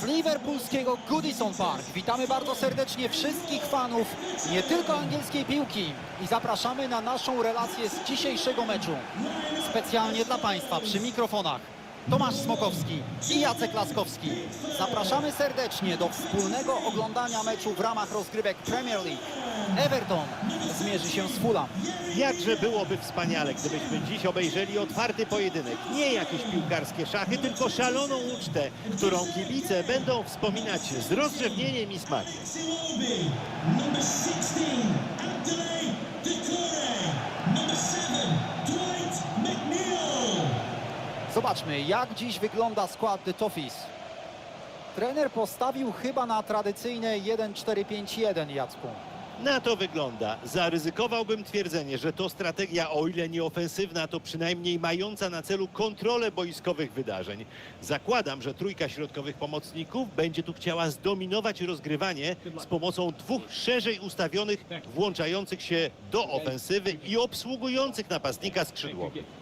Z liverpoolskiego Goodison Park witamy bardzo serdecznie wszystkich fanów nie tylko angielskiej piłki i zapraszamy na naszą relację z dzisiejszego meczu. Specjalnie dla Państwa przy mikrofonach Tomasz Smokowski i Jacek Laskowski. Zapraszamy serdecznie do wspólnego oglądania meczu w ramach rozgrywek Premier League. Everton zmierzy się z Fulham. Jakże byłoby wspaniale, gdybyśmy dziś obejrzeli otwarty pojedynek. Nie jakieś piłkarskie szachy, tylko szaloną ucztę, którą kibice będą wspominać z rozrzewnieniem i smakiem. Zobaczmy, jak dziś wygląda skład Toffees. Trener postawił chyba na tradycyjne 1-4-5-1, Jacku. Na to wygląda. Zaryzykowałbym twierdzenie, że to strategia, o ile nie ofensywna, to przynajmniej mająca na celu kontrolę boiskowych wydarzeń. Zakładam, że trójka środkowych pomocników będzie tu chciała zdominować rozgrywanie z pomocą dwóch szerzej ustawionych, włączających się do ofensywy i obsługujących napastnika skrzydłowych.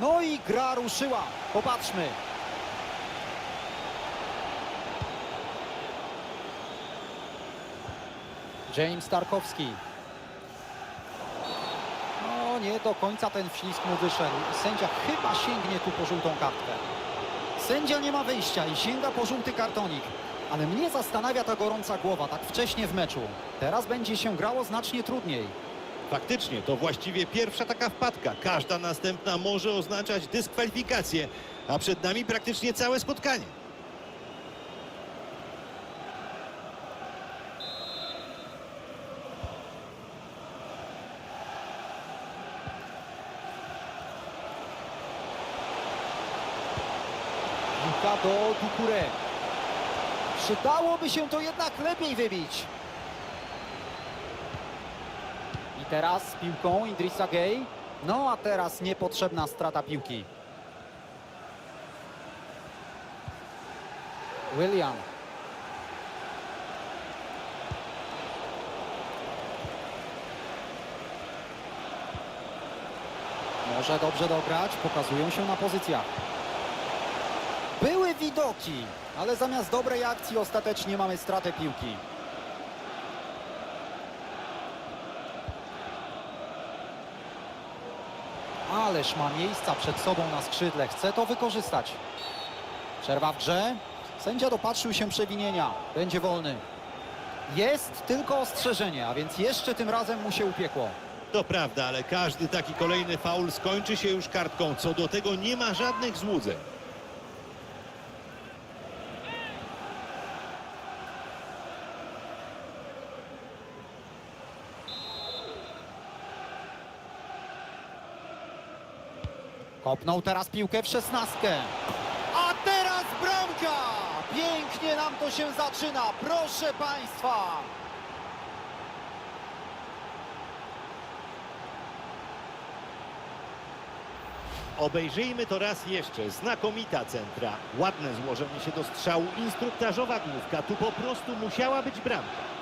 No i gra ruszyła. Popatrzmy. James Tarkowski. No nie do końca ten wślizg mu wyszedł. Sędzia chyba sięgnie tu po żółtą kartkę. Sędzia nie ma wyjścia i sięga po żółty kartonik. Ale mnie zastanawia ta gorąca głowa tak wcześnie w meczu. Teraz będzie się grało znacznie trudniej. Faktycznie, to właściwie pierwsza taka wpadka. Każda następna może oznaczać dyskwalifikację, a przed nami praktycznie całe spotkanie. Do Ducouré. Przydałoby się to jednak lepiej wybić. I teraz z piłką Idrissa Gay. No a teraz niepotrzebna strata piłki. William. Może dobrze dograć, pokazują się na pozycjach. Były widoki, ale zamiast dobrej akcji ostatecznie mamy stratę piłki. Ależ ma miejsca przed sobą na skrzydle, chce to wykorzystać. Przerwa w grze. Sędzia dopatrzył się przewinienia. Będzie wolny. Jest tylko ostrzeżenie, a więc jeszcze tym razem mu się upiekło. To prawda, ale każdy taki kolejny faul skończy się już kartką. Co do tego nie ma żadnych złudzeń. Kopnął teraz piłkę w szesnastkę. A teraz bramka! Pięknie nam to się zaczyna, proszę Państwa! Obejrzyjmy to raz jeszcze. Znakomita centra. Ładne złożenie się do strzału. Instruktażowa główka. Tu po prostu musiała być bramka.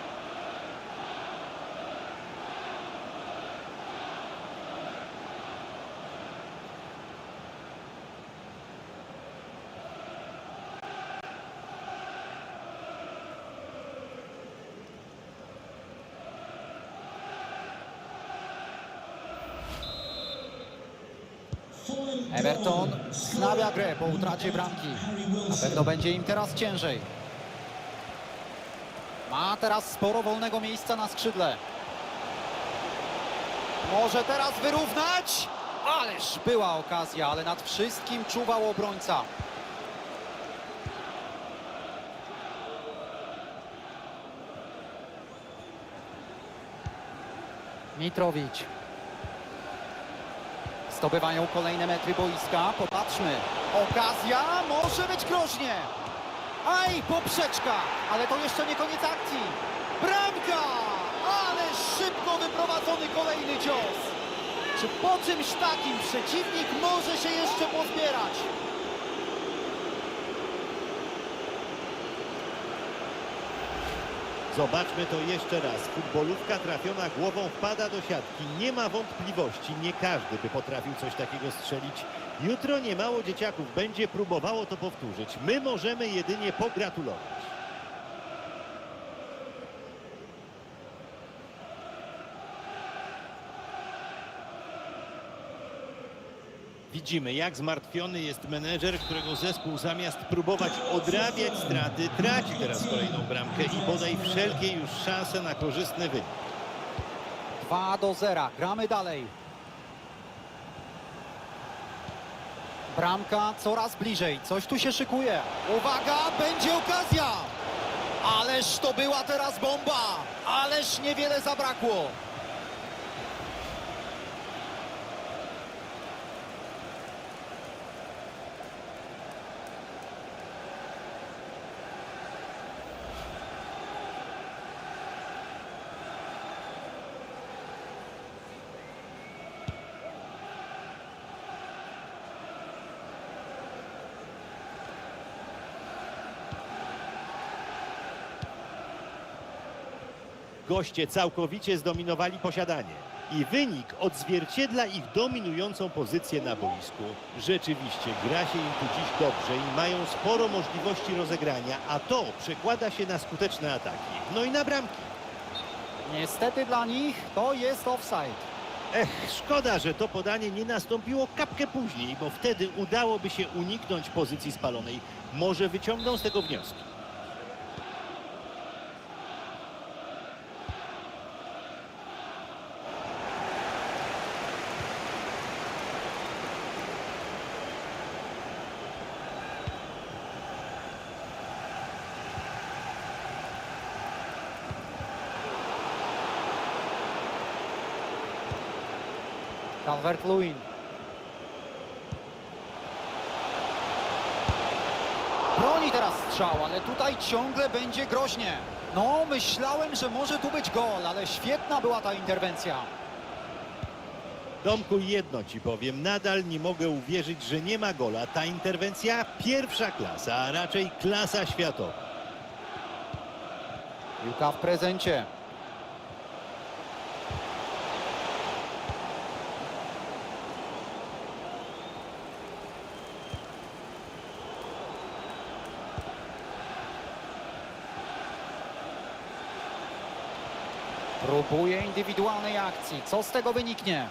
Everton wznawia grę po utracie bramki. Na pewno będzie im teraz ciężej. Ma teraz sporo wolnego miejsca na skrzydle. Może teraz wyrównać? Ależ była okazja, ale nad wszystkim czuwał obrońca. Mitrowicz. Zdobywają kolejne metry boiska. Popatrzmy. Okazja może być groźnie. Aj, poprzeczka. Ale to jeszcze nie koniec akcji. Bramka! Ale szybko wyprowadzony kolejny cios. Czy po czymś takim przeciwnik może się jeszcze pozbierać? Zobaczmy to jeszcze raz. Futbolówka trafiona głową wpada do siatki. Nie ma wątpliwości, nie każdy by potrafił coś takiego strzelić. Jutro niemało dzieciaków będzie próbowało to powtórzyć. My możemy jedynie pogratulować. Widzimy, jak zmartwiony jest menedżer, którego zespół zamiast próbować odrabiać straty, traci teraz kolejną bramkę i bodaj wszelkie już szanse na korzystny wynik. 2 do 0. Gramy dalej. Bramka coraz bliżej. Coś tu się szykuje. Uwaga, będzie okazja. Ależ to była teraz bomba. Ależ niewiele zabrakło. Goście całkowicie zdominowali posiadanie. I wynik odzwierciedla ich dominującą pozycję na boisku. Rzeczywiście gra się im tu dziś dobrze i mają sporo możliwości rozegrania, a to przekłada się na skuteczne ataki. No i na bramki. Niestety dla nich to jest offside. Ech, szkoda, że to podanie nie nastąpiło kapkę później, bo wtedy udałoby się uniknąć pozycji spalonej. Może wyciągną z tego wnioski. Calvert-Lewin. Broni teraz strzał, ale tutaj ciągle będzie groźnie. No, myślałem, że może tu być gol, ale świetna była ta interwencja. Tomku, jedno ci powiem, nadal nie mogę uwierzyć, że nie ma gola. Ta interwencja pierwsza klasa, a raczej klasa światowa. Piłka w prezencie. Próbuje indywidualnej akcji. Co z tego wyniknie?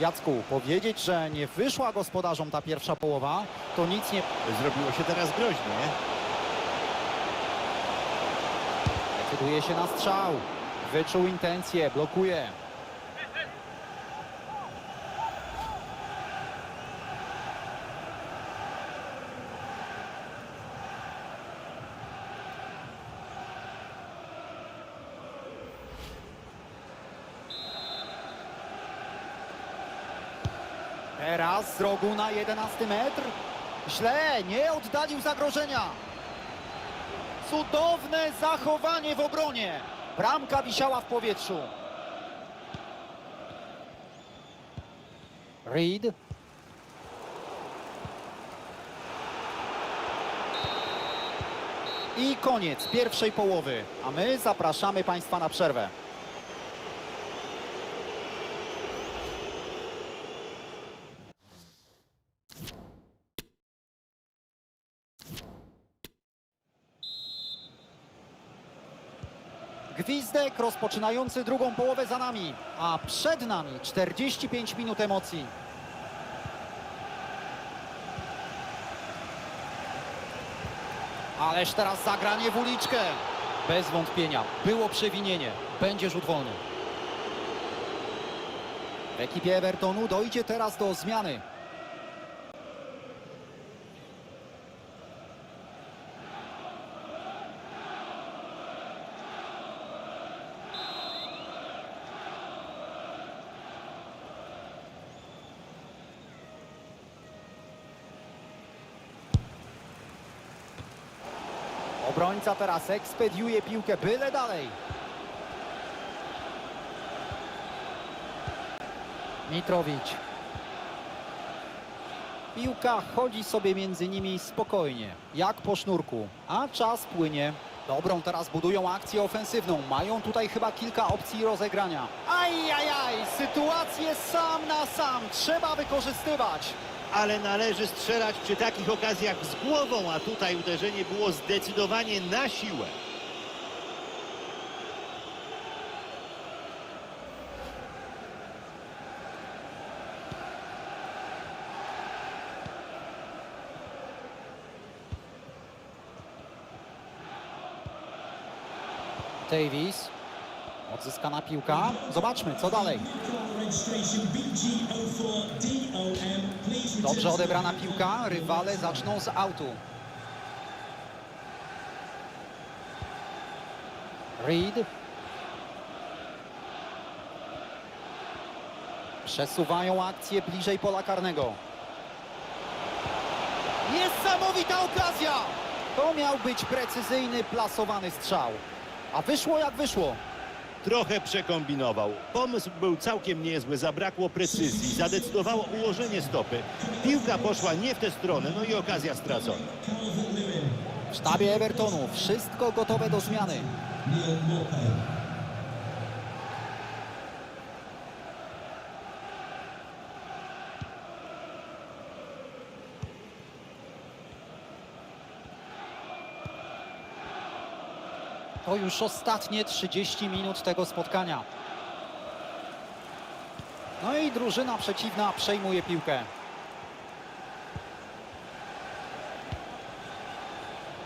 Jacku, powiedzieć, że nie wyszła gospodarzom ta pierwsza połowa, to nic nie Zrobiło się teraz groźnie. Decyduje się na strzał. Wyczuł intencję, blokuje. Teraz z rogu na 11 metr. Źle, nie oddalił zagrożenia. Cudowne zachowanie w obronie. Bramka wisiała w powietrzu. Reed. I koniec pierwszej połowy. A my zapraszamy Państwa na przerwę. Gwizdek rozpoczynający drugą połowę za nami, a przed nami 45 minut emocji. Ależ teraz zagranie w uliczkę. Bez wątpienia, było przewinienie. Będzie rzut wolny. W ekipie Evertonu dojdzie teraz do zmiany. Obrońca teraz ekspediuje piłkę byle dalej. Mitrowicz. Piłka chodzi sobie między nimi spokojnie, jak po sznurku, a czas płynie. Dobrą teraz budują akcję ofensywną. Mają tutaj chyba kilka opcji rozegrania. Ajajaj, sytuację sam na sam trzeba wykorzystywać. Ale należy strzelać przy takich okazjach z głową, a tutaj uderzenie było zdecydowanie na siłę. Davis. Odzyskana piłka. Zobaczmy, co dalej. Registration BG04DOM. Please Dobrze odebrana piłka. Rywale zaczną z autu. Reed. Przesuwają akcję bliżej pola karnego. Niesamowita okazja! To miał być precyzyjny, plasowany strzał. A wyszło jak wyszło. Trochę przekombinował. Pomysł był całkiem niezły, zabrakło precyzji, zadecydowało ułożenie stopy. Piłka poszła nie w tę stronę, no i okazja stracona. W sztabie Evertonu wszystko gotowe do zmiany. To już ostatnie 30 minut tego spotkania. No i drużyna przeciwna przejmuje piłkę.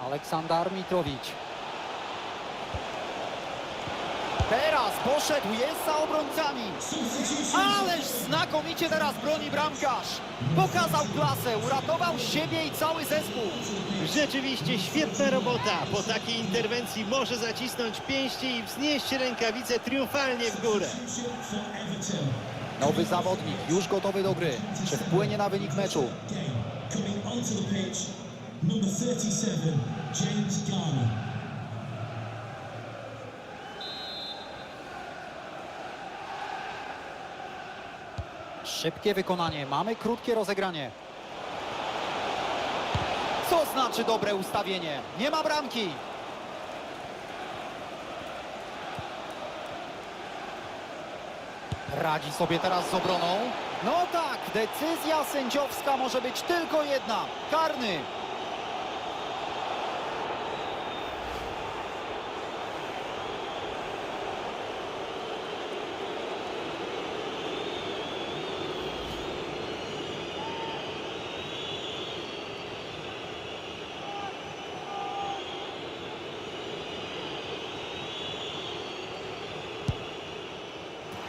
Aleksandar Mitrowicz. Teraz poszedł, jest za obrońcami. Ależ znakomicie teraz broni bramkarz. Pokazał klasę, uratował siebie i cały zespół. Rzeczywiście świetna robota. Po takiej interwencji może zacisnąć pięści i wznieść rękawice triumfalnie w górę. Nowy zawodnik, już gotowy do gry. Czy wpłynie na wynik meczu? Game. Coming onto the pitch. Number 37, James Garner. Szybkie wykonanie, mamy krótkie rozegranie. Co znaczy dobre ustawienie? Nie ma bramki. Radzi sobie teraz z obroną. No tak, decyzja sędziowska może być tylko jedna. Karny.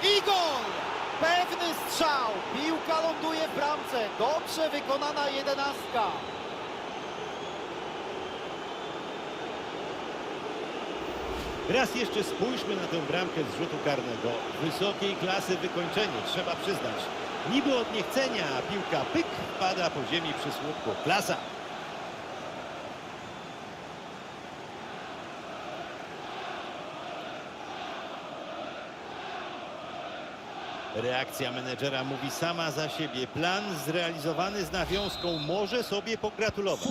I gol! Pewny strzał. Piłka ląduje w bramce. Dobrze wykonana jedenastka. Raz jeszcze spójrzmy na tę bramkę z rzutu karnego. Wysokiej klasy wykończenie, trzeba przyznać. Niby od niechcenia, piłka pyk pada po ziemi przy słupku. Klasa. Reakcja menedżera mówi sama za siebie. Plan zrealizowany z nawiązką może sobie pogratulować.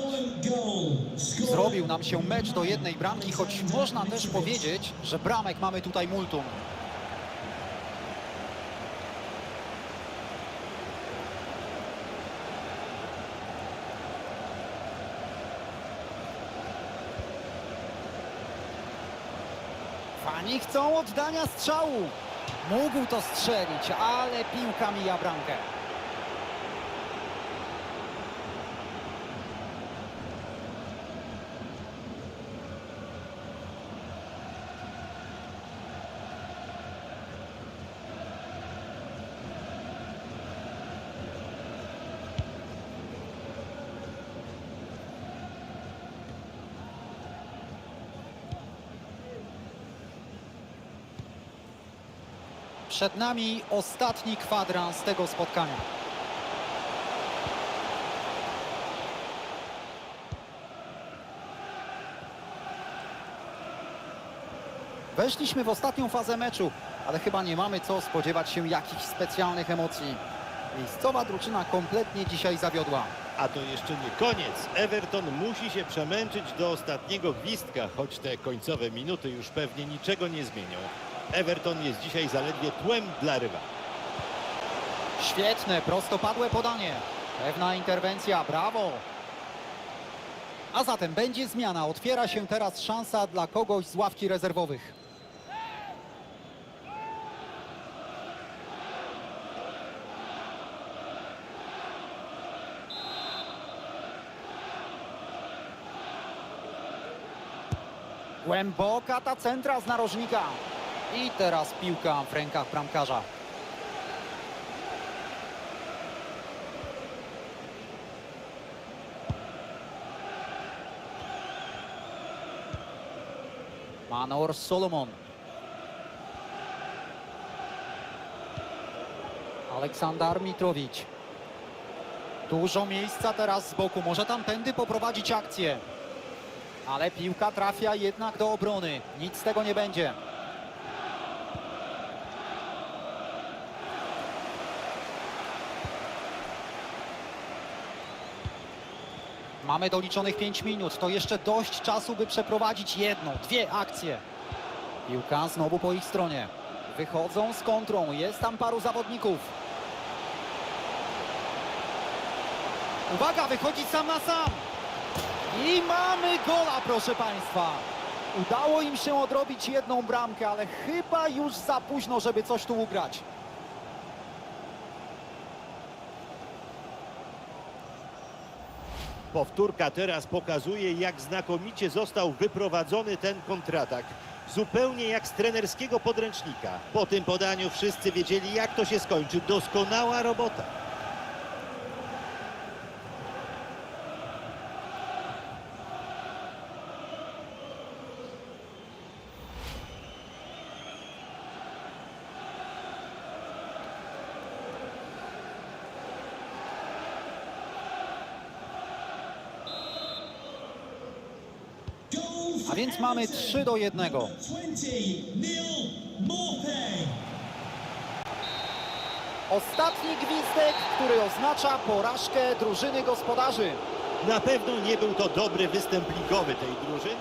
Zrobił nam się mecz do jednej bramki, choć można też powiedzieć, że bramek mamy tutaj multum. Fani chcą oddania strzału. Mógł to strzelić, ale piłka mija bramkę. Przed nami ostatni kwadrans tego spotkania. Weszliśmy w ostatnią fazę meczu, ale chyba nie mamy co spodziewać się jakichś specjalnych emocji. Miejscowa drużyna kompletnie dzisiaj zawiodła. A to jeszcze nie koniec. Everton musi się przemęczyć do ostatniego gwizdka, choć te końcowe minuty już pewnie niczego nie zmienią. Everton jest dzisiaj zaledwie tłem dla rywala. Świetne, prostopadłe podanie. Pewna interwencja, brawo. A zatem będzie zmiana. Otwiera się teraz szansa dla kogoś z ławki rezerwowych. Głęboka ta centra z narożnika. I teraz piłka w rękach bramkarza. Manor Solomon. Aleksandar Mitrowicz. Dużo miejsca teraz z boku. Może tamtędy poprowadzić akcję. Ale piłka trafia jednak do obrony. Nic z tego nie będzie. Mamy doliczonych 5 minut. To jeszcze dość czasu, by przeprowadzić jedną, dwie akcje. Piłka znowu po ich stronie. Wychodzą z kontrą. Jest tam paru zawodników. Uwaga, wychodzi sam na sam. I mamy gola, proszę Państwa. Udało im się odrobić jedną bramkę, ale chyba już za późno, żeby coś tu ugrać. Powtórka teraz pokazuje, jak znakomicie został wyprowadzony ten kontratak. Zupełnie jak z trenerskiego podręcznika. Po tym podaniu wszyscy wiedzieli, jak to się skończy. Doskonała robota. A więc mamy Everton. 3 do 1. 20, Neil Morpay. Ostatni gwizdek, który oznacza porażkę drużyny gospodarzy. Na pewno nie był to dobry występ ligowy tej drużyny,